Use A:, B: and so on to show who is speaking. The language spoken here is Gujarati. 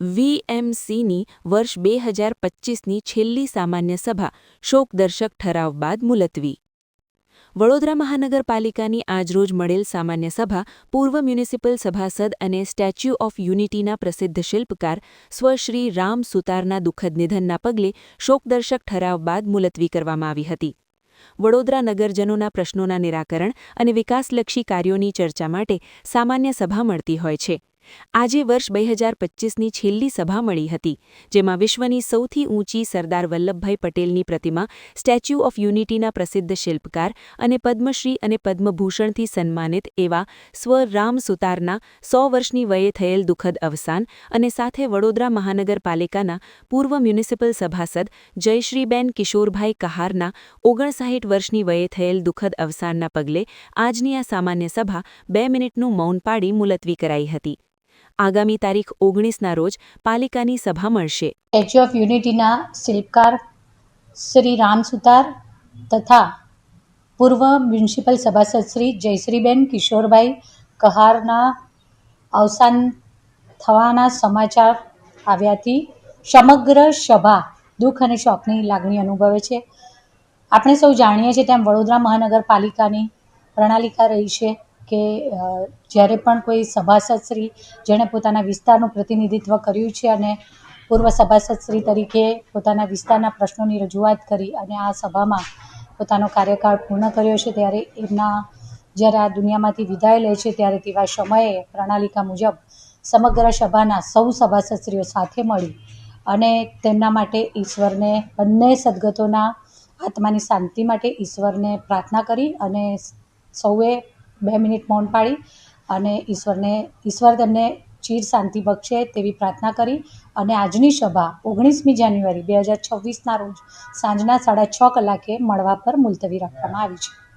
A: વીએમસીની વર્ષ બે હજાર પચ્ચીસની છેલ્લી સામાન્ય સભા શોકદર્શક ઠરાવ બાદ મુલતવી. વડોદરા મહાનગરપાલિકાની આજરોજ મળેલ સામાન્ય સભા પૂર્વ મ્યુનિસિપલ સભાસદ અને સ્ટેચ્યુ ઓફ યુનિટીના પ્રસિદ્ધ શિલ્પકાર સ્વશ્રી રામ સુતારના દુઃખદ નિધનના પગલે શોકદર્શક ઠરાવ બાદ મુલતવી કરવામાં આવી હતી. વડોદરા નગરજનોના પ્રશ્નોના નિરાકરણ અને વિકાસલક્ષી કાર્યોની ચર્ચા માટે સામાન્ય સભા મળતી હોય છે. આજે વર્ષ બે હજાર પચીસની છેલ્લી સભા મળી હતી, જેમાં વિશ્વની સૌથી ઊંચી સરદાર વલ્લભભાઈ પટેલની પ્રતિમા, સ્ટેચ્યુ ઓફ યુનિટીના પ્રસિદ્ધ શિલ્પકાર અને પદ્મશ્રી અને પદ્મભૂષણથી સન્માનિત એવા સ્વ રામ સુતારના સો વર્ષની વયે થયેલ દુઃખદ અવસાન અને સાથે વડોદરા મહાનગરપાલિકાના પૂર્વ મ્યુનિસિપલ સભાસદ જયશ્રીબેન કિશોરભાઈ કહારના ઓગણસાઠ વર્ષની વયે થયેલ દુઃખદ અવસાનના પગલે આજની આ સામાન્ય સભા બે મિનિટનું મૌન પાડી મુલતવી કરાઈ હતી. આગામી તારીખ ઓગણીસના રોજ પાલિકાની સભા મળશે.
B: સ્ટેચ્યુ ઓફ યુનિટીના શિલ્પકાર શ્રી રામ સુતાર તથા પૂર્વ મ્યુનિસિપલ સભાસદ શ્રી જયશ્રીબેન કિશોરભાઈ કહારના અવસાન થવાના સમાચાર આવ્યાથી સમગ્ર સભા દુઃખ અને શોકની લાગણી અનુભવે છે. આપણે સૌ જાણીએ છીએ તેમ વડોદરા મહાનગરપાલિકાની પ્રણાલિકા રહી છે. કે જ્યારે પણ કોઈ સભાસદશ્રી જેણે પોતાના વિસ્તારનું પ્રતિનિધિત્વ કર્યું છે અને પૂર્વ સભાસદશ્રી તરીકે પોતાના વિસ્તારના પ્રશ્નોની રજૂઆત કરી અને આ સભામાં પોતાનો કાર્યકાળ પૂર્ણ કર્યો છે, ત્યારે એમના જ્યારે આ દુનિયામાંથી વિદાય લે છે, ત્યારે તેવા સમયે પ્રણાલિકા મુજબ સમગ્ર સભાના સૌ સભાસદશ્રીઓ સાથે મળી અને તેમના માટે ઈશ્વરને બંને સદગતોના આત્માની શાંતિ માટે ઈશ્વરને પ્રાર્થના કરી અને સૌએ બે મિનિટ મૌન પાડી અને ઈશ્વરને, ઈશ્વર તેમને ચીર શાંતિ બક્ષે તેવી પ્રાર્થના કરી અને આજની સભા ઓગણીસમી જાન્યુઆરી બે હજાર છવ્વીસના રોજ સાંજના સાડા છ કલાકે મળવા પર મુલતવી રાખવામાં આવી છે.